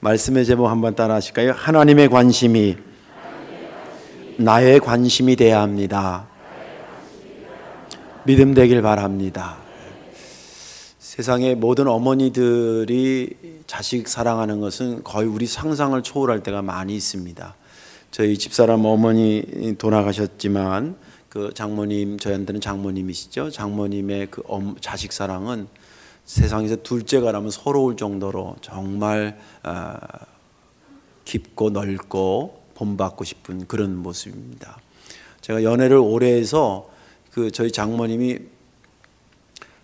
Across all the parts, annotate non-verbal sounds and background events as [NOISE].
말씀의 제목 한번 따라 하실까요? 하나님의 관심이 나의 관심이 돼야 합니다. 믿음 되길 바랍니다. 세상의 모든 어머니들이 자식 사랑하는 것은 거의 우리 상상을 초월할 때가 많이 있습니다. 저희 집사람 어머니 돌아가셨지만 그 장모님 저희한테는 장모님이시죠. 장모님의 그 엄- 자식 사랑은 세상에서 둘째가라면 서러울 정도로 정말 아, 깊고 넓고 본받고 싶은 그런 모습입니다. 제가 연애를 오래 해서 그 저희 장모님이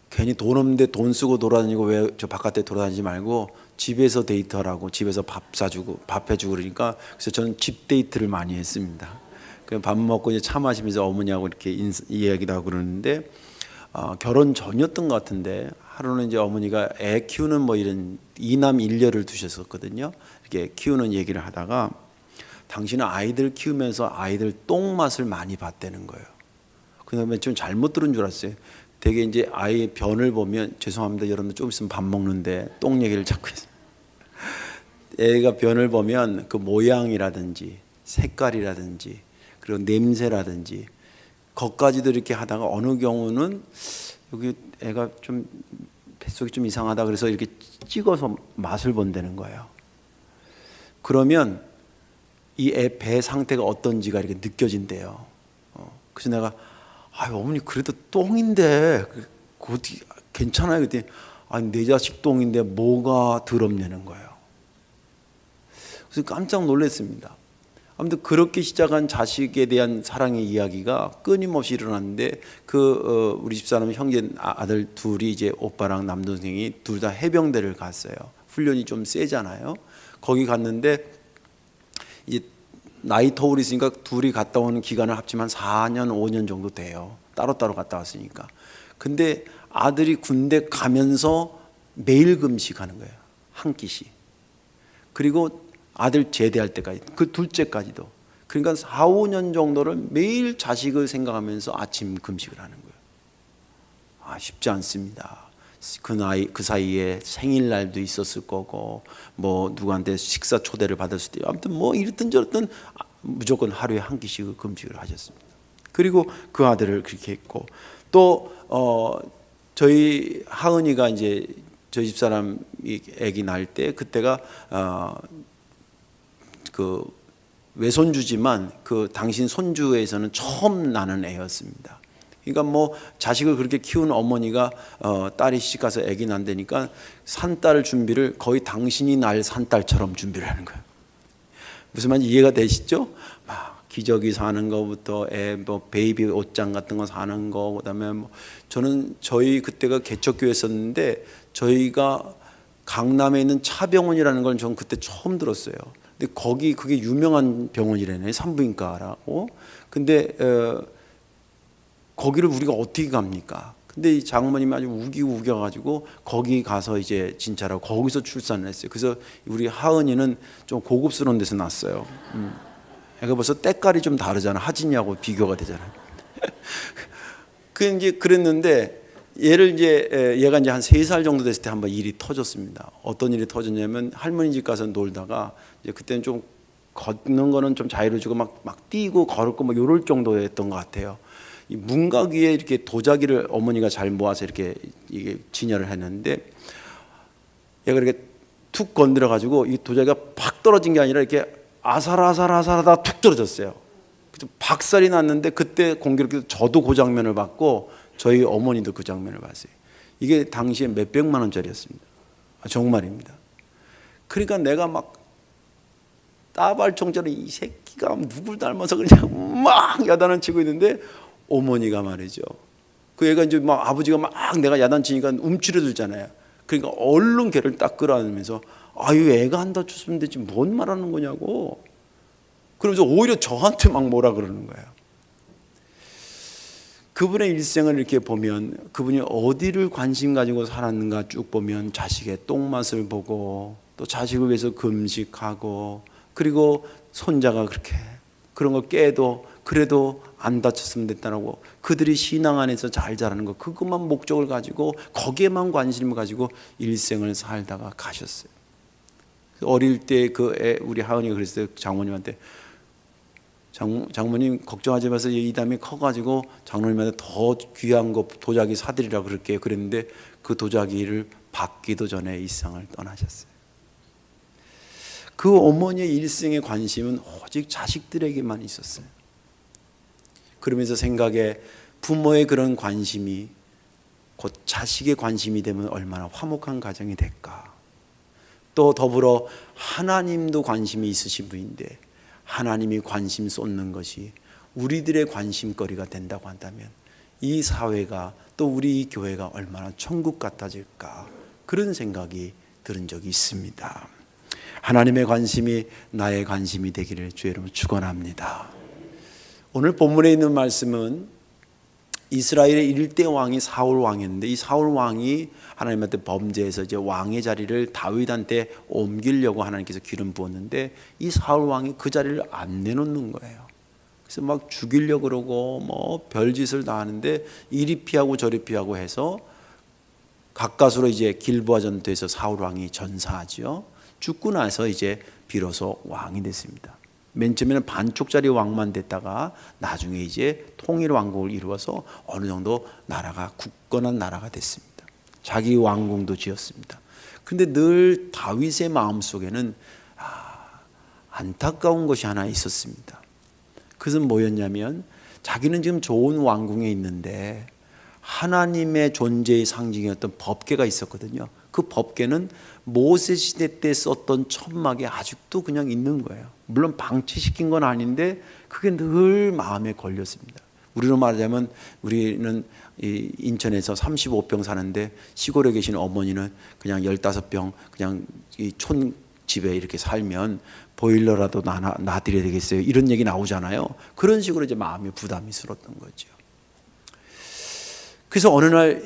괜히 돈 없는데 돈 쓰고 돌아다니고 왜 저 바깥에 돌아다니지 말고 집에서 데이트하라고 집에서 밥 사주고 밥 해주고 그러니까 그래서 저는 집 데이트를 많이 했습니다. 그밥 먹고 이제 차 마시면서 어머니하고 이렇게 인사, 이야기도 하고 그러는데 어, 결혼 전이었던 것 같은데 하루는 이제 어머니가 애 키우는 뭐 이런 이남 일녀를 두셨었거든요. 이렇게 키우는 얘기를 하다가 당신은 아이들 키우면서 아이들 똥 맛을 많이 봤다는 거예요. 그다음에 좀 잘못 들은 줄 알았어요. 되게 이제 아이 변을 보면 죄송합니다. 여러분들 좀 있으면 밥 먹는데 똥 얘기를 자꾸 해서 애가 변을 보면 그 모양이라든지 색깔이라든지 그리고 냄새라든지 거까지도 이렇게 하다가 어느 경우는 여기 애가 좀 뱃속이 좀 이상하다 그래서 이렇게 찍어서 맛을 본다는 거예요. 그러면 이 애 배 상태가 어떤지가 이렇게 느껴진대요. 어, 그래서 내가 아 어머니 그래도 똥인데 그- 그 어떻게 괜찮아요? 그랬더니 아니 내 자식 똥인데 뭐가 더럽냐는 거예요. 그래서 깜짝 놀랐습니다. 아무튼 그렇게 시작한 자식에 대한 사랑의 이야기가 끊임없이 일어났는데 그 어, 우리 집사람 형제 아- 아들 둘이 이제 오빠랑 남동생이 둘 다 해병대를 갔어요. 훈련이 좀 세잖아요. 거기 갔는데 이제 나이 터울이 있으니까 둘이 갔다 오는 기간을 합치면 4년, 5년 정도 돼요. 따로따로 갔다 왔으니까. 근데 아들이 군대 가면서 매일 금식하는 거예요. 한 끼씩. 그리고 아들 제대할 때까지 그 둘째까지도 그러니까 4, 5년 정도를 매일 자식을 생각하면서 아침 금식을 하는 거예요. 아 쉽지 않습니다. 그 나이 그 사이에 생일날도 있었을 거고 뭐 누구한테 식사 초대를 받을 수도 있고 아무튼 뭐 이랬든 저랬든 아, 무조건 하루에 한 끼씩을 금식을 하셨습니다. 그리고 그 아들을 그렇게 했고 또 어, 저희 하은이가 이제 저희 집사람 이 아기 낳을 때 그때가 어, 그 외손주지만 그 당신 손주에서는 처음 나는 애였습니다. 그러니까 뭐 자식을 그렇게 키운 어머니가 어, 딸이 시집 가서 아기 난다니까 산딸 준비를 거의 당신이 날 산딸처럼 준비를 하는 거예요. 무슨 말인지 이해가 되시죠? 막 기저귀 사는 거부터 애 뭐 베이비 옷장 같은 거 사는 거 그다음에 뭐 저는 저희 그때가 개척교회였었는데 저희가 강남에 있는 차병원이라는 걸 전 그때 처음 들었어요. 근데 거기 그게 유명한 병원이래네 산부인과라고. 근데 어, 거기를 우리가 어떻게 갑니까? 근데 이 장모님이 아주 우기우겨 가지고 거기 가서 이제 진짜로 거기서 출산을 했어요. 그래서 우리 하은이는 좀 고급스러운 데서 났어요. 음. 애가 벌써 때깔이 좀 다르잖아. 하진이하고 비교가 되잖아요. [LAUGHS] 그 이제 그랬는데 얘를 이제 에, 얘가 이제 한 세 살 정도 됐을 때 한번 일이 터졌습니다. 어떤 일이 터졌냐면 할머니 집 가서 놀다가 이제 그때는 좀 걷는 거는 좀 자유로워지고 막, 막 뛰고 걸었고 뭐 요럴 정도였던 것 같아요. 이 문각 위에 이렇게 도자기를 어머니가 잘 모아서 이렇게 이게 진열을 했는데 얘가 이렇게 툭 건드려 가지고 이 도자기가 팍 떨어진 게 아니라 이렇게 아살아살아살하다 툭 떨어졌어요. 박살이 났는데 그때 공교롭게도 저도 그 장면을 봤고 저희 어머니도 그 장면을 봤어요. 이게 당시에 몇 백만 원짜리였습니다. 아, 정말입니다. 그러니까 내가 막 따발총처럼 이 새끼가 누굴 닮아서 그냥 막 야단을 치고 있는데 어머니가 말이죠. 그 애가 이제 막 아버지가 막 내가 야단치니까 움츠러들잖아요. 그러니까 얼른 걔를 딱 끌어안으면서 아유 애가 안 다쳤으면 되지 뭔 말하는 거냐고. 그러면서 오히려 저한테 막 뭐라 그러는 거예요. 그분의 일생을 이렇게 보면 그분이 어디를 관심 가지고 살았는가 쭉 보면 자식의 똥맛을 보고 또 자식을 위해서 금식하고 그리고 손자가 그렇게 그런 거 깨도 그래도 안 다쳤으면 됐다라고 그들이 신앙 안에서 잘 자라는 거 그것만 목적을 가지고 거기에만 관심을 가지고 일생을 살다가 가셨어요. 어릴 때 그 우리 하은이가 그랬어요 장모님한테 장, 장모님 걱정하지 마세요. 이 다음에 커가지고 장모님한테 더 귀한 거 도자기 사드리라 그럴게요. 그랬는데 그 도자기를 받기도 전에 이 세상을 떠나셨어요. 그 어머니의 일생의 관심은 오직 자식들에게만 있었어요. 그러면서 생각에 부모의 그런 관심이 곧 자식의 관심이 되면 얼마나 화목한 가정이 될까. 또 더불어 하나님도 관심이 있으신 분인데 하나님이 관심 쏟는 것이 우리들의 관심거리가 된다고 한다면 이 사회가 또 우리 이 교회가 얼마나 천국 같아질까 그런 생각이 들은 적이 있습니다. 하나님의 관심이 나의 관심이 되기를 주의 이름으로 축원합니다. 오늘 본문에 있는 말씀은 이스라엘의 일대 왕이 사울 왕이었는데 이 사울 왕이 하나님한테 범죄해서 이제 왕의 자리를 다윗한테 옮기려고 하나님께서 기름 부었는데 이 사울 왕이 그 자리를 안 내놓는 거예요. 그래서 막 죽이려 그러고 뭐 별짓을 다 하는데 이리 피하고 저리 피하고 해서 가까스로 이제 길보아 전투에서 사울 왕이 전사하지요. 죽고 나서 이제 비로소 왕이 됐습니다. 맨 처음에는 반쪽짜리 왕만 됐다가 나중에 이제 통일 왕국을 이루어서 어느 정도 나라가 굳건한 나라가 됐습니다. 자기 왕궁도 지었습니다. 근데 늘 다윗의 마음 속에는 아, 안타까운 것이 하나 있었습니다. 그것은 뭐였냐면 자기는 지금 좋은 왕궁에 있는데 하나님의 존재의 상징이었던 법궤가 있었거든요. 그 법궤는 모세 시대 때 썼던 천막에 아직도 그냥 있는 거예요. 물론 방치시킨 건 아닌데 그게 늘 마음에 걸렸습니다. 우리로 말하자면 우리는 이 인천에서 35평 사는데 시골에 계신 어머니는 그냥 15평 그냥 이 촌 집에 이렇게 살면 보일러라도 놔, 놔드려야 되겠어요. 이런 얘기 나오잖아요. 그런 식으로 이제 마음이 부담이 스러웠던 거죠. 그래서 어느 날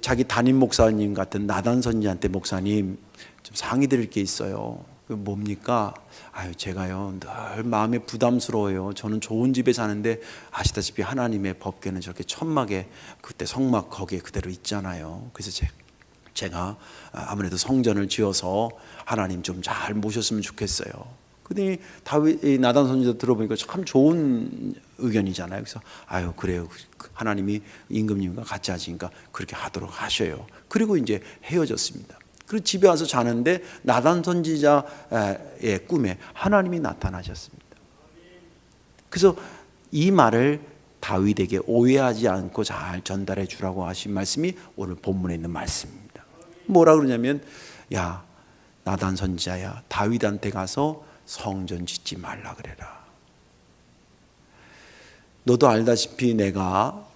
자기 담임 목사님 같은 나단 선지한테 목사님 좀 상의 드릴 게 있어요. 그 뭡니까? 아유, 제가요, 늘 마음에 부담스러워요. 저는 좋은 집에 사는데 아시다시피 하나님의 법궤는 저렇게 천막에 그때 성막 거기에 그대로 있잖아요. 그래서 제, 제가 아무래도 성전을 지어서 하나님 좀 잘 모셨으면 좋겠어요. 근데 다윗 나단 선지자 들어보니까 참 좋은 의견이잖아요. 그래서 아유 그래요. 하나님이 임금님과 같이 하시니까 그렇게 하도록 하셔요. 그리고 이제 헤어졌습니다. 그리고 집에 와서 자는데 나단 선지자의 꿈에 하나님이 나타나셨습니다. 그래서 이 말을 다윗에게 오해하지 않고 잘 전달해 주라고 하신 말씀이 오늘 본문에 있는 말씀입니다. 뭐라 그러냐면 야 나단 선지자야 다윗한테 가서 성전 짓지 말라 그래라. 너도 알다시피 내가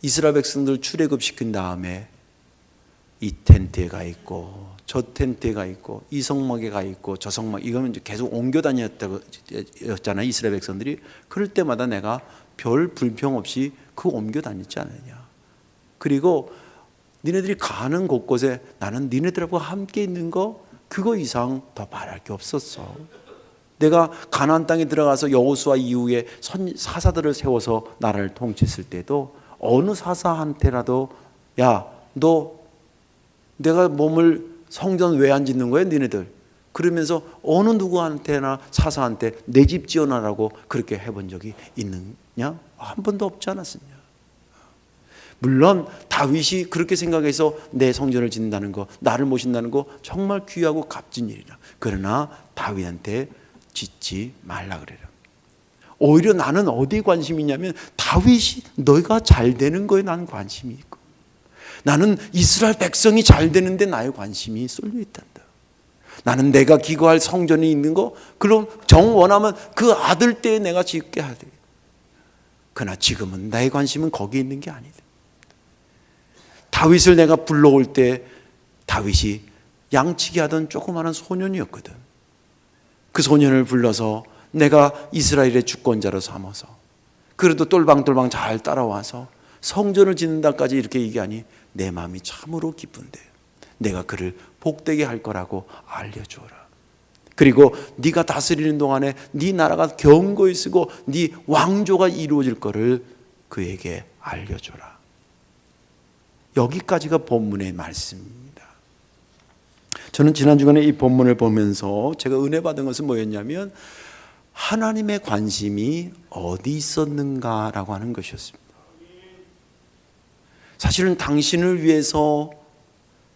이스라엘 백성들 출애굽 시킨 다음에 이 텐트에 가 있고 저 텐트에 가 있고 이 성막에 가 있고 저 성막 이제 계속 옮겨 다녔다잖아요 이스라엘 백성들이 그럴 때마다 내가 별 불평 없이 그 옮겨 다녔지 않느냐 그리고 니네들이 가는 곳곳에 나는 니네들하고 함께 있는 거 그거 이상 더 말할 게 없었어. 내가 가나안 땅에 들어가서 여호수아 이후에 선, 사사들을 세워서 나라를 통치했을 때도 어느 사사한테라도 야 너 내가 몸을 성전 왜 안 짓는 거야 니네들 그러면서 어느 누구한테나 사사한테 내 집 지어놔라고 그렇게 해본 적이 있느냐 한 번도 없지 않았습니다. 물론 다윗이 그렇게 생각해서 내 성전을 짓는다는 거, 나를 모신다는 거 정말 귀하고 값진 일이라. 그러나 다윗한테 짓지 말라 그래요. 오히려 나는 어디에 관심이 있냐면 다윗이 너가 잘 되는 거에 난 관심이 있고 나는 이스라엘 백성이 잘 되는데 나의 관심이 쏠려 있단다. 나는 내가 기거할 성전이 있는 거 그럼 정 원하면 그 아들 때에 내가 짓게 하되 그러나 지금은 나의 관심은 거기 있는 게 아니다. 다윗을 내가 불러올 때 다윗이 양치기 하던 조그마한 소년이었거든. 그 소년을 불러서 내가 이스라엘의 주권자로 삼아서 그래도 똘방똘방 잘 따라와서 성전을 짓는다까지 이렇게 얘기하니 내 마음이 참으로 기쁜데 내가 그를 복되게 할 거라고 알려주어라. 그리고 네가 다스리는 동안에 네 나라가 견고히 쓰고 네 왕조가 이루어질 거를 그에게 알려줘라. 여기까지가 본문의 말씀입니다. 저는 지난 주간에 이 본문을 보면서 제가 은혜 받은 것은 뭐였냐면 하나님의 관심이 어디 있었는가라고 하는 것이었습니다. 사실은 당신을 위해서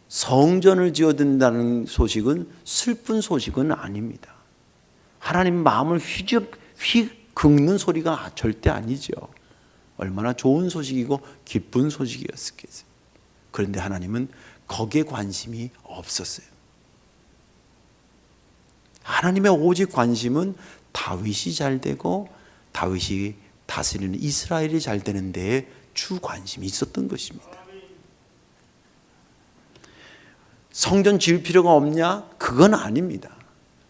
성전을 지어든다는 소식은 슬픈 소식은 아닙니다. 하나님 마음을 휘적 휘 긁는 소리가 절대 아니죠. 얼마나 좋은 소식이고 기쁜 소식이었겠어요. 그런데 하나님은 거기에 관심이 없었어요. 하나님의 오직 관심은 다윗이 잘 되고 다윗이 다스리는 이스라엘이 잘 되는 데에 주 관심이 있었던 것입니다. 성전 지을 필요가 없냐? 그건 아닙니다.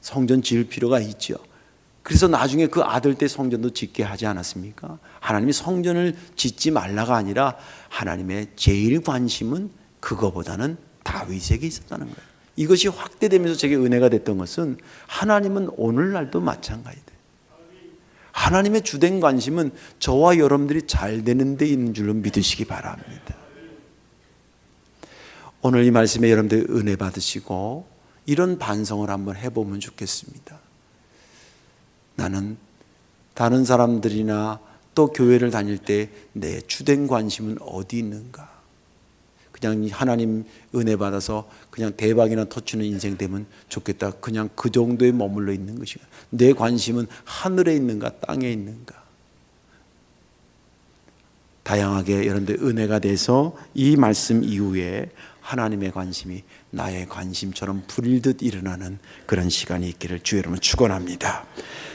성전 지을 필요가 있죠. 그래서 나중에 그 아들 때 성전도 짓게 하지 않았습니까? 하나님이 성전을 짓지 말라가 아니라 하나님의 제일 관심은 그거보다는 다윗에게 있었다는 거예요. 이것이 확대되면서 제게 은혜가 됐던 것은 하나님은 오늘날도 마찬가지다. 하나님의 주된 관심은 저와 여러분들이 잘 되는 데 있는 줄로 믿으시기 바랍니다. 오늘 이 말씀에 여러분들 은혜 받으시고 이런 반성을 한번 해보면 좋겠습니다. 나는 다른 사람들이나 또 교회를 다닐 때 내 주된 관심은 어디 있는가? 그냥 하나님 은혜 받아서 그냥 대박이나 터치는 인생 되면 좋겠다. 그냥 그 정도에 머물러 있는 것이야. 내 관심은 하늘에 있는가, 땅에 있는가? 다양하게 여러분들 은혜가 돼서 이 말씀 이후에 하나님의 관심이 나의 관심처럼 불일듯 일어나는 그런 시간이 있기를 주 여러분 축원합니다.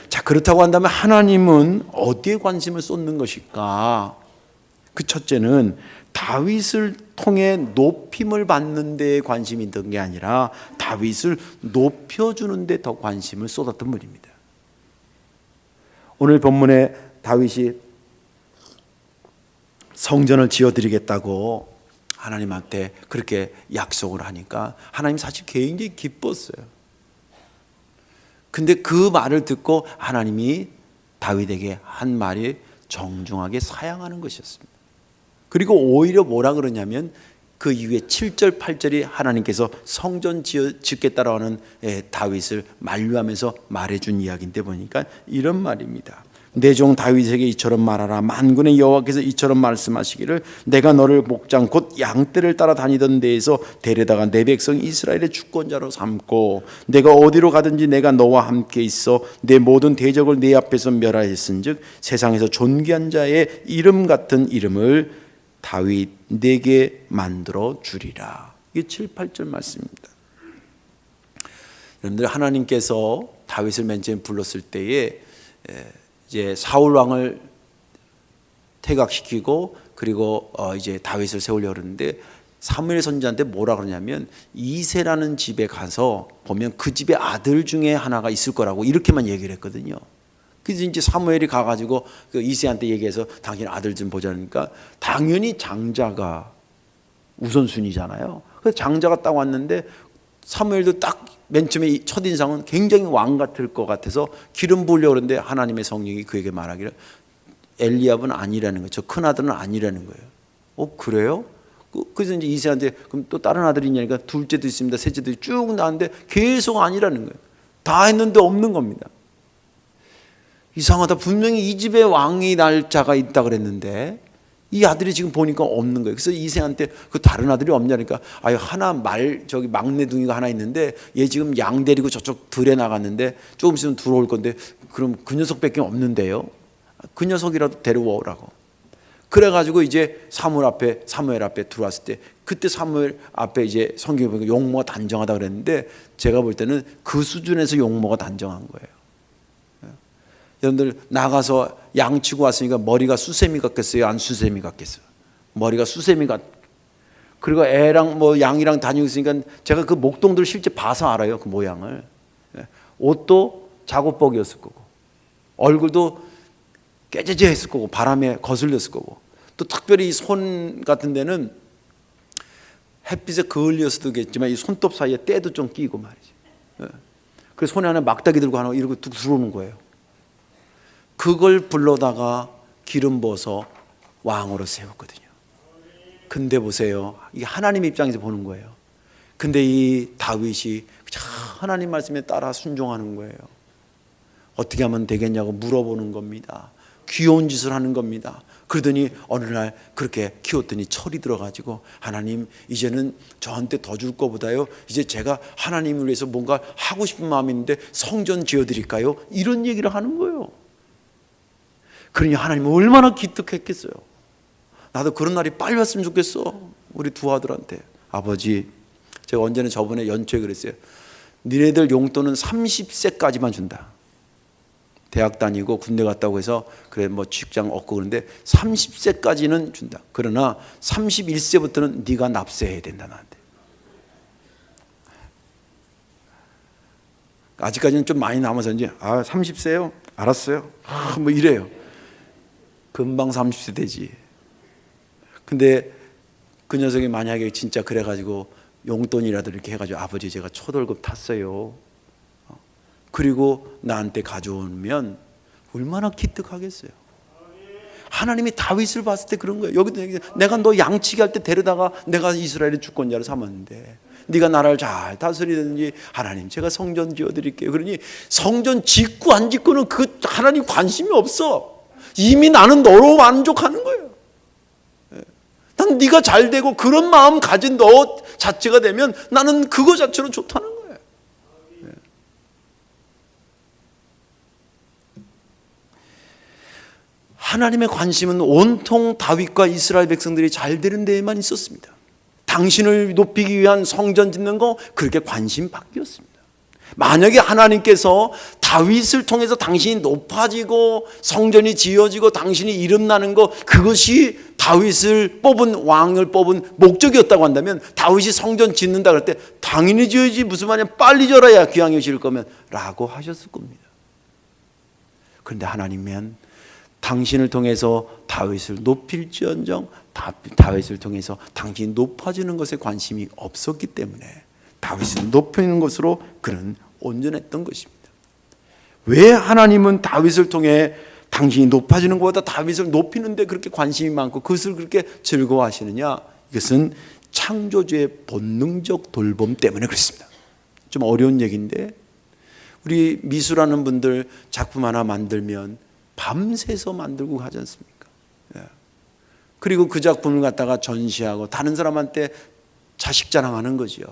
자 그렇다고 한다면 하나님은 어디에 관심을 쏟는 것일까? 그 첫째는 다윗을 통해 높임을 받는 데 관심이 있던 게 아니라 다윗을 높여주는 데 더 관심을 쏟았던 분입니다. 오늘 본문에 다윗이 성전을 지어드리겠다고 하나님한테 그렇게 약속을 하니까 하나님 사실 굉장히 기뻤어요. 근데 그 말을 듣고 하나님이 다윗에게 한 말이 정중하게 사양하는 것이었습니다. 그리고 오히려 뭐라 그러냐면 그 이후에 7절 8절이 하나님께서 성전 짓겠다라고 하는 예, 다윗을 만류하면서 말해준 이야기인데 보니까 이런 말입니다. 내 종 다윗에게 이처럼 말하라 만군의 여호와께서 이처럼 말씀하시기를 내가 너를 목장 곧 양떼를 따라 다니던 데에서 데려다가 내 백성 이스라엘의 주권자로 삼고 내가 어디로 가든지 내가 너와 함께 있어 내 모든 대적을 내 앞에서 멸하였은즉 세상에서 존귀한 자의 이름 같은 이름을 다윗 내게 만들어 주리라. 이게 7, 8절 말씀입니다. 여러분들 하나님께서 다윗을 맨 처음 불렀을 때에 이제 사울 왕을 퇴각시키고 그리고 어 이제 다윗을 세우려고 그러는데 사무엘 선지자한테 뭐라 그러냐면 이세라는 집에 가서 보면 그 집의 아들 중에 하나가 있을 거라고 이렇게만 얘기를 했거든요. 그래서 이제 사무엘이 가가지고 그 이세한테 얘기해서 당신 아들 좀 보자니까 당연히 장자가 우선순위잖아요. 그래서 장자가 딱 왔는데 사무엘도 딱 맨 처음에 첫 인상은 굉장히 왕 같을 것 같아서 기름 부으려고 그러는데 하나님의 성령이 그에게 말하기를 엘리압은 아니라는 거죠. 큰 아들은 아니라는 거예요. 어 그래요? 그- 그래서 이제 이세한테 그럼 또 다른 아들이 있냐니까 둘째도 있습니다. 셋째도 쭉 나왔는데 계속 아니라는 거예요. 다 했는데 없는 겁니다. 이상하다. 분명히 이 집에 왕이 날 자가 있다 그랬는데 이 아들이 지금 보니까 없는 거예요. 그래서 이세한테 그 다른 아들이 없냐니까 아유 하나 말 저기 막내둥이가 하나 있는데 얘 지금 양 데리고 저쪽 들에 나갔는데 조금 있으면 들어올 건데 그럼 그 녀석밖에 없는데요. 그 녀석이라도 데려오라고. 그래가지고 이제 사무엘 앞에 사무엘 앞에 들어왔을 때 그때 사무엘 앞에 이제 성경에 보니까 용모가 단정하다 그랬는데 제가 볼 때는 그 수준에서 용모가 단정한 거예요. 여러분들 나가서 양 치고 왔으니까 머리가 수세미 같겠어요? 안 수세미 같겠어요? 머리가 수세미 같. 그리고 애랑 뭐 양이랑 다니고 있으니까 제가 그 목동들 실제 봐서 알아요 그 모양을. 예. 옷도 작업복이었을 거고 얼굴도 깨재재했을 거고 바람에 거슬렸을 거고 또 특별히 손 같은 데는 햇빛에 그을렸어도겠지만 이 손톱 사이에 때도 좀 끼고 말이지. 예. 그래서 손에 하나 막다기 들고 하나 이러고 뚝 들어오는 거예요. 그걸 불러다가 기름 부어서 왕으로 세웠거든요. 근데 보세요. 이게 하나님 입장에서 보는 거예요. 근데 이 다윗이 하나님 말씀에 따라 순종하는 거예요. 어떻게 하면 되겠냐고 물어보는 겁니다. 귀여운 짓을 하는 겁니다. 그러더니 어느 날 그렇게 키웠더니 철이 들어가지고 하나님 이제는 저한테 더 줄 거보다요 이제 제가 하나님을 위해서 뭔가 하고 싶은 마음이 있는데 성전 지어드릴까요? 이런 얘기를 하는 거예요. 그러니 하나님은 얼마나 기특했겠어요. 나도 그런 날이 빨리 왔으면 좋겠어. 우리 두 아들한테 아버지 제가 언제는 저번에 연초에 그랬어요. 니네들 용돈은 30세까지만 준다. 대학 다니고 군대 갔다고 해서 그래 뭐 직장 얻고 그런데 30세까지는 준다. 그러나 31세부터는 네가 납세해야 된다 나한테. 아직까지는 좀 많이 남아서 이제 아 30세요? 알았어요. 아, 뭐 이래요. 금방 30세 되지. 근데 그 녀석이 만약에 진짜 그래가지고 용돈이라도 이렇게 해가지고 아버지 제가 초월급 탔어요. 그리고 나한테 가져오면 얼마나 기특하겠어요. 하나님이 다윗을 봤을 때 그런 거예요. 여기도 얘기 내가 너 양치기 할 때 데려다가 내가 이스라엘의 주권자를 삼았는데 네가 나라를 잘 다스리든지 하나님 제가 성전 지어 드릴게요. 그러니 성전 짓고 안 짓고는 그 하나님 관심이 없어. 이미 나는 너로 만족하는 거예요. 예. 난 네가 잘 되고 그런 마음 가진 너 자체가 되면 나는 그거 자체로 좋다는 거예요. 하나님의 관심은 온통 다윗과 이스라엘 백성들이 잘 되는 데에만 있었습니다. 당신을 높이기 위한 성전 짓는 거 그렇게 관심 바뀌었습니다. 만약에 하나님께서 다윗을 통해서 당신이 높아지고 성전이 지어지고 당신이 이름 나는 거 그것이 다윗을 뽑은 왕을 뽑은 목적이었다고 한다면 다윗이 성전 짓는다 그럴 때 당연히 지어야지 무슨 말이야 빨리 지어야 귀향에 실 거면 라고 하셨을 겁니다. 그런데 하나님은 당신을 통해서 다윗을 높일지언정 다- 다윗을 통해서 당신이 높아지는 것에 관심이 없었기 때문에 다윗을 높이는 것으로 그는 온전했던 것입니다. 왜 하나님은 다윗을 통해 당신이 높아지는 것보다 다윗을 높이는데 그렇게 관심이 많고 그것을 그렇게 즐거워하시느냐? 이것은 창조주의 본능적 돌봄 때문에 그렇습니다. 좀 어려운 얘기인데 우리 미술하는 분들 작품 하나 만들면 밤새서 만들고 하지 않습니까? 예. 그리고 그 작품을 갖다가 전시하고 다른 사람한테 자식 자랑하는 거지요.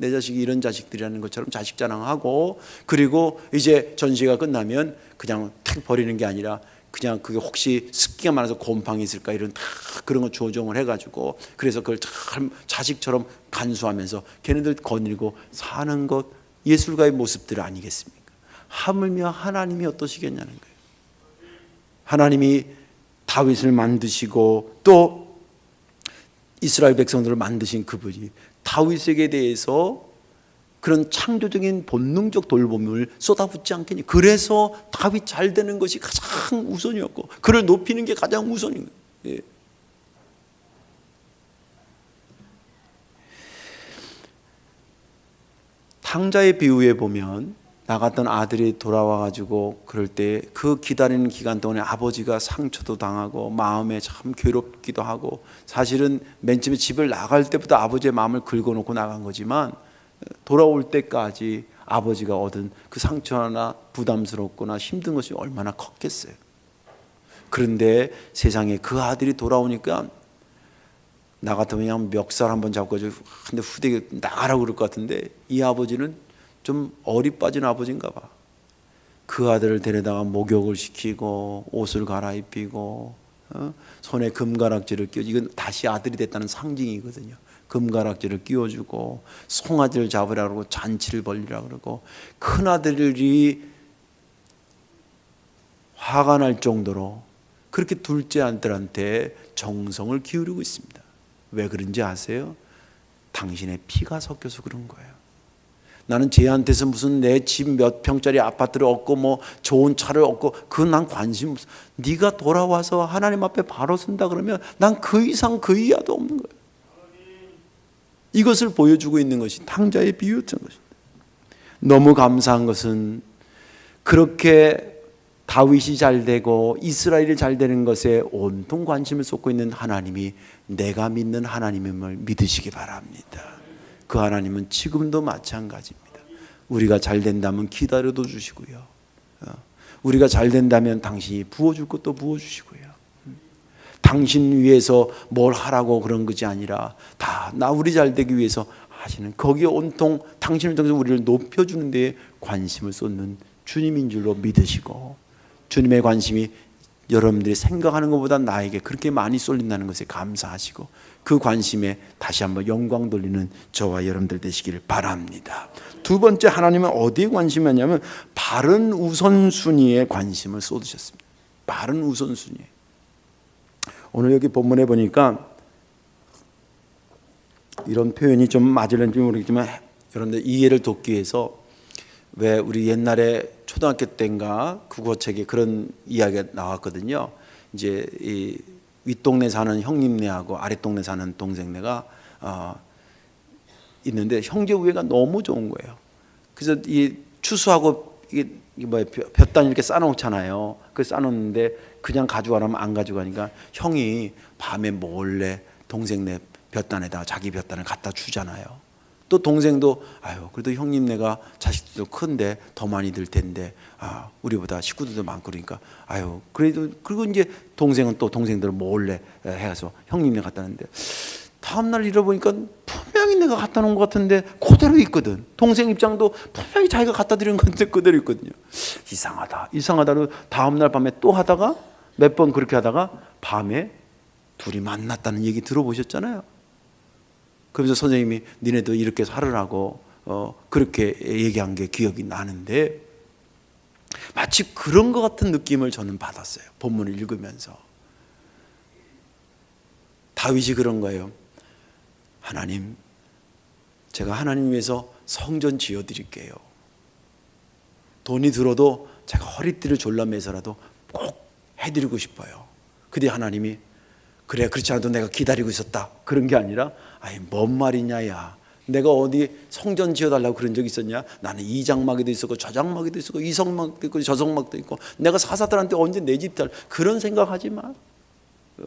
아, 내 자식이 이런 자식들이라는 것처럼 자식 자랑하고 그리고 이제 전시가 끝나면 그냥 탁 버리는 게 아니라 그냥 그게 혹시 습기가 많아서 곰팡이 있을까 이런 다 그런 거 조정을 해가지고 그래서 그걸 참 자식처럼 간수하면서 걔네들 거닐고 사는 것 예술가의 모습들 아니겠습니까? 하물며 하나님이 어떠시겠냐는 거예요. 하나님이 다윗을 만드시고 또 이스라엘 백성들을 만드신 그분이 다윗에게 대해서 그런 창조적인 본능적 돌봄을 쏟아붓지 않겠니? 그래서 다윗 잘 되는 것이 가장 우선이었고 그를 높이는 게 가장 우선인 거예요. 예. 탕자의 비유에 보면 나갔던 아들이 돌아와 가지고 그럴 때 그 기다리는 기간 동안에 아버지가 상처도 당하고 마음에 참 괴롭기도 하고 사실은 맨 처음에 집을 나갈 때부터 아버지의 마음을 긁어놓고 나간 거지만 돌아올 때까지 아버지가 얻은 그 상처나 부담스럽거나 힘든 것이 얼마나 컸겠어요. 그런데 세상에 그 아들이 돌아오니까 나 같으면 그냥 멱살 한번 잡고 근데 후대에 나가라고 그럴 것 같은데 이 아버지는 좀 어리 빠진 아버지인가 봐. 그 아들을 데려다가 목욕을 시키고 옷을 갈아입히고 어? 손에 금가락지를 끼워 이건 다시 아들이 됐다는 상징이거든요. 금가락지를 끼워주고 송아지를 잡으라 그러고 잔치를 벌리라 그러고 큰 아들이 화가 날 정도로 그렇게 둘째 아들한테 정성을 기울이고 있습니다. 왜 그런지 아세요? 당신의 피가 섞여서 그런 거예요. 나는 쟤한테서 무슨 내 집 몇 평짜리 아파트를 얻고 뭐 좋은 차를 얻고 그건 난 관심 없어. 네가 돌아와서 하나님 앞에 바로 선다 그러면 난 그 이상 그 이하도 없는 거예요. 이것을 보여주고 있는 것이 탕자의 비유였던 것입니다. 너무 감사한 것은 그렇게 다윗이 잘 되고 이스라엘이 잘 되는 것에 온통 관심을 쏟고 있는 하나님이 내가 믿는 하나님임을 믿으시기 바랍니다. 그 하나님은 지금도 마찬가지입니다. 우리가 잘 된다면 기다려도 주시고요. 어, 우리가 잘 된다면 당신이 부어줄 것도 부어주시고요. 음. 당신 위해서 뭘 하라고 그런 것이 아니라 다 나 우리 잘 되기 위해서 하시는 거기에 온통 당신을 통해서 우리를 높여주는 데에 관심을 쏟는 주님인 줄로 믿으시고 주님의 관심이 여러분들이 생각하는 것보다 나에게 그렇게 많이 쏠린다는 것에 감사하시고 그 관심에 다시 한번 영광 돌리는 저와 여러분들 되시기를 바랍니다. 두 번째 하나님은 어디에 관심이었냐면 바른 우선순위에 관심을 쏟으셨습니다. 바른 우선순위. 오늘 여기 본문에 보니까 이런 표현이 좀 맞을는지 모르겠지만 여러분들 이해를 돕기 위해서 왜 우리 옛날에 초등학교 때인가 국어책에 그런 이야기가 나왔거든요. 이제 이 윗동네 사는 형님네하고 아랫동네 사는 동생네가 어, 있는데 형제 우애가 너무 좋은 거예요. 그래서 이 추수하고 이게 뭐야 볕단 이렇게 쌓아놓잖아요. 그 쌓아놓는데 그냥 가져가라면 안 가져가니까 형이 밤에 몰래 동생네 볕단에다 자기 볕단을 갖다 주잖아요. 또 동생도 아유 그래도 형님네가 자식들도 큰데 더 많이 들 텐데 아 우리보다 식구들도 많고 그러니까 아유 그래도 그리고 이제 동생은 또 동생들 몰래 해서 형님네 갖다 놨는데 다음 날 잃어보니까 분명히 내가 갖다 놓은 것 같은데 그대로 있거든. 동생 입장도 분명히 자기가 갖다 드린 건데 그대로 있거든요. 이상하다. 이상하다로 다음 날 밤에 또 하다가 몇 번 그렇게 하다가 밤에 둘이 만났다는 얘기 들어보셨잖아요. 그러면서 선생님이 니네도 이렇게 살으라고 어, 그렇게 얘기한 게 기억이 나는데 마치 그런 것 같은 느낌을 저는 받았어요. 본문을 읽으면서 다윗이 그런 거예요. 하나님, 제가 하나님 위해서 성전 지어 드릴게요. 돈이 들어도 제가 허리띠를 졸라매서라도 꼭 해드리고 싶어요. 근데 하나님이 그래 그렇지 않아도 내가 기다리고 있었다. 그런 게 아니라 아니 뭔 말이냐야. 내가 어디 성전 지어달라고 그런 적 있었냐? 나는 이 장막에도 있었고 저 장막에도 있었고 이 성막도 있고 저 성막도 있고. 내가 사사들한테 언제 내 집들 그런 생각하지 마. 어.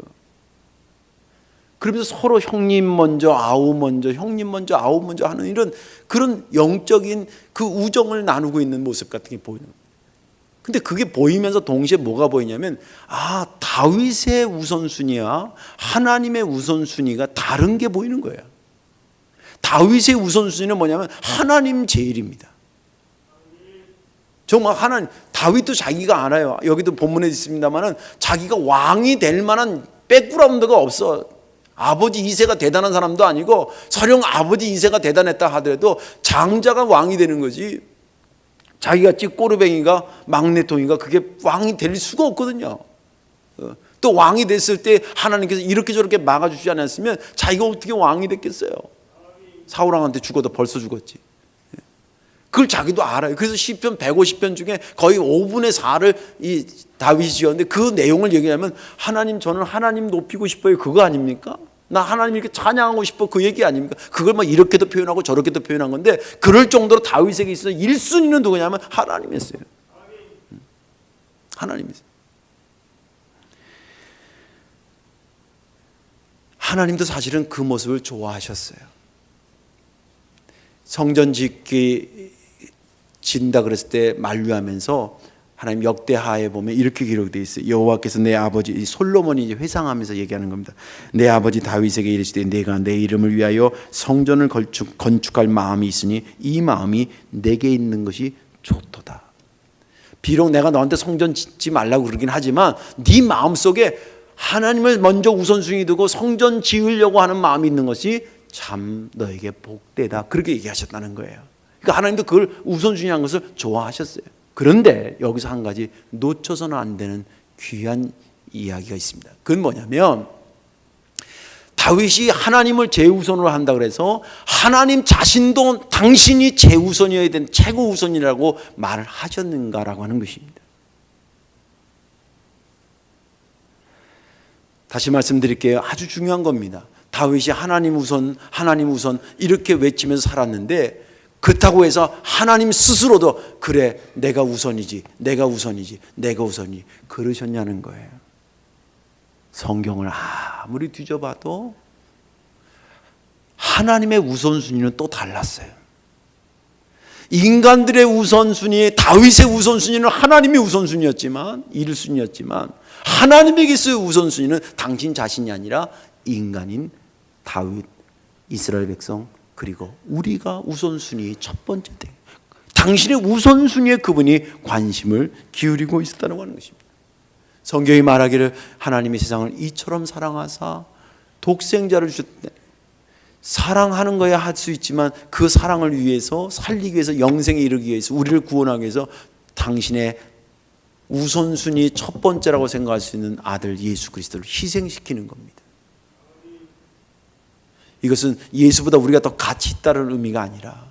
그러면서 서로 형님 먼저 아우 먼저 형님 먼저 아우 먼저 하는 이런 그런 영적인 그 우정을 나누고 있는 모습 같은 게 보이는 거예요. 근데 그게 보이면서 동시에 뭐가 보이냐면 아 다윗의 우선순위와 하나님의 우선순위가 다른 게 보이는 거예요. 다윗의 우선순위는 뭐냐면 하나님 제일입니다. 정말 하나님 다윗도 자기가 알아요. 여기도 본문에 있습니다만은 자기가 왕이 될 만한 백그라운드가 없어. 아버지 이세가 대단한 사람도 아니고 설령 아버지 이세가 대단했다 하더라도 장자가 왕이 되는 거지. 자기가 찌 꼬르뱅이가 막내통이가 그게 왕이 될 수가 없거든요. 어, 또 왕이 됐을 때 하나님께서 이렇게 저렇게 막아주지 않았으면 자기가 어떻게 왕이 됐겠어요. 사울왕한테 죽어도 벌써 죽었지. 예. 그걸 자기도 알아요. 그래서 시편 150편 중에 거의 5분의 4를 이 다윗이 지었는데 그 내용을 얘기하면 하나님 저는 하나님 높이고 싶어요. 그거 아닙니까? 나 하나님 이렇게 찬양하고 싶어 그 얘기 아닙니까? 그걸 막 이렇게도 표현하고 저렇게도 표현한 건데 그럴 정도로 다윗에게 있어 1순위는 누구냐면 하나님이었어요. 하나님이었어요. 하나님도 사실은 그 모습을 좋아하셨어요. 성전 짓기 진다 그랬을 때 만류하면서 하나님 역대하에 보면 이렇게 기록되어 있어요. 여호와께서 내 아버지 솔로몬이 이제 회상하면서 얘기하는 겁니다. 내 아버지 다윗에게 이르시되 내가 내 이름을 위하여 성전을 건축, 건축할 마음이 있으니 이 마음이 내게 있는 것이 좋도다. 비록 내가 너한테 성전 짓지 말라고 그러긴 하지만 네 마음 속에 하나님을 먼저 우선순위 두고 성전 지으려고 하는 마음이 있는 것이 참 너에게 복되다. 그렇게 얘기하셨다는 거예요. 그러니까 하나님도 그걸 우선순위한 것을 좋아하셨어요. 그런데 여기서 한 가지 놓쳐서는 안 되는 귀한 이야기가 있습니다. 그건 뭐냐면 다윗이 하나님을 제우선으로 한다 그래서 하나님 자신도 당신이 제우선이어야 된 최고 우선이라고 말을 하셨는가라고 하는 것입니다. 다시 말씀드릴게요. 아주 중요한 겁니다. 다윗이 하나님 우선, 하나님 우선 이렇게 외치면서 살았는데 그렇다고 해서 하나님 스스로도 그래 내가 우선이지 내가 우선이지 내가 우선이 그러셨냐는 거예요. 성경을 아무리 뒤져봐도 하나님의 우선순위는 또 달랐어요. 인간들의 우선순위, 다윗의 우선순위는 하나님의 우선순위였지만, 1순위였지만, 하나님에게서의 우선순위는 당신 자신이 아니라 인간인 다윗, 이스라엘 백성, 그리고 우리가 우선순위 첫 번째 때. 당신의 우선순위에 그분이 관심을 기울이고 있었다는 하는 것입니다. 성경이 말하기를 하나님의 세상을 이처럼 사랑하사 독생자를 주셨다. 사랑하는 거야 할 수 있지만 그 사랑을 위해서 살리기 위해서 영생에 이르기 위해서 우리를 구원하기 위해서 당신의 우선순위 첫 번째라고 생각할 수 있는 아들 예수 그리스도를 희생시키는 겁니다. 이것은 예수보다 우리가 더 가치 있다는 의미가 아니라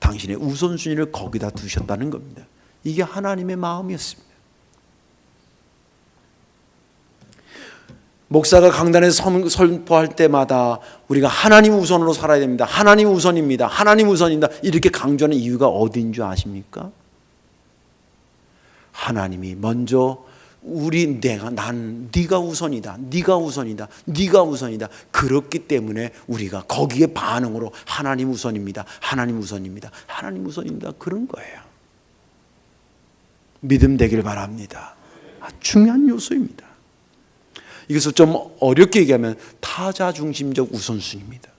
당신의 우선순위를 거기다 두셨다는 겁니다. 이게 하나님의 마음이었습니다. 목사가 강단에서 선- 선포할 때마다 우리가 하나님 우선으로 살아야 됩니다. 하나님 우선입니다. 하나님 우선입니다. 이렇게 강조하는 이유가 어디인 줄 아십니까? 하나님이 먼저 우리 내가 난 네가 우선이다. 네가 우선이다. 네가 우선이다. 그렇기 때문에 우리가 거기에 반응으로 하나님 우선입니다. 하나님 우선입니다. 하나님 우선입니다. 그런 거예요. 믿음 되길 바랍니다. 아, 중요한 요소입니다. 이것을 좀 어렵게 얘기하면 타자 중심적 우선순위입니다.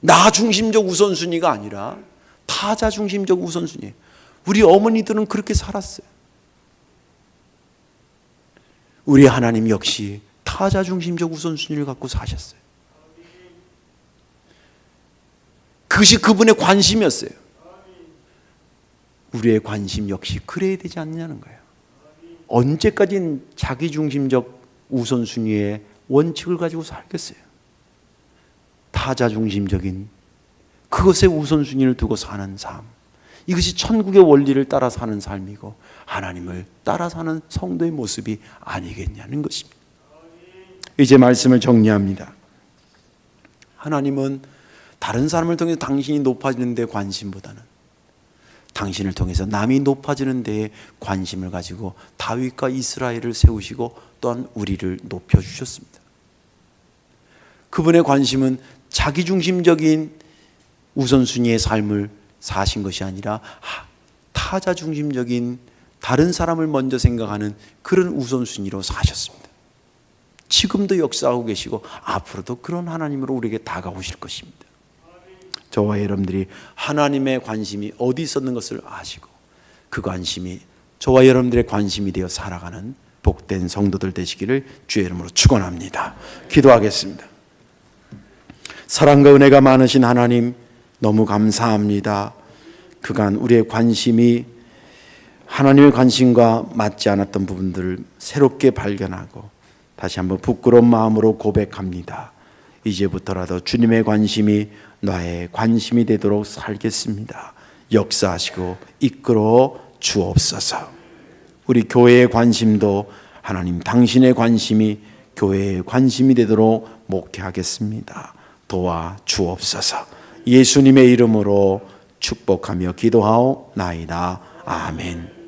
나 중심적 우선순위가 아니라 타자 중심적 우선순위. 우리 어머니들은 그렇게 살았어요. 우리 하나님 역시 타자 중심적 우선순위를 갖고 사셨어요. 그것이 그분의 관심이었어요. 우리의 관심 역시 그래야 되지 않느냐는 거예요. 언제까지 자기 중심적 우선순위의 원칙을 가지고 살겠어요? 타자 중심적인 그것의 우선순위를 두고 사는 삶. 이것이 천국의 원리를 따라 사는 삶이고 하나님을 따라 사는 성도의 모습이 아니겠냐는 것입니다. 이제 말씀을 정리합니다. 하나님은 다른 사람을 통해서 당신이 높아지는 데 관심보다는 당신을 통해서 남이 높아지는 데에 관심을 가지고 다윗과 이스라엘을 세우시고 또한 우리를 높여 주셨습니다. 그분의 관심은 자기 중심적인 우선순위의 삶을 사신 것이 아니라 타자 중심적인 다른 사람을 먼저 생각하는 그런 우선순위로 사셨습니다. 지금도 역사하고 계시고 앞으로도 그런 하나님으로 우리에게 다가오실 것입니다. 저와 여러분들이 하나님의 관심이 어디 있었는 것을 아시고 그 관심이 저와 여러분들의 관심이 되어 살아가는 복된 성도들 되시기를 주의 이름으로 축원합니다. 기도하겠습니다. 사랑과 은혜가 많으신 하나님 너무 감사합니다. 그간 우리의 관심이 하나님의 관심과 맞지 않았던 부분들을 새롭게 발견하고 다시 한번 부끄러운 마음으로 고백합니다. 이제부터라도 주님의 관심이 나의 관심이 되도록 살겠습니다. 역사하시고 이끌어 주옵소서. 우리 교회의 관심도 하나님 당신의 관심이 교회의 관심이 되도록 목회하겠습니다. 도와 주옵소서. 예수님의 이름으로 축복하며 기도하오 나이다. 아멘.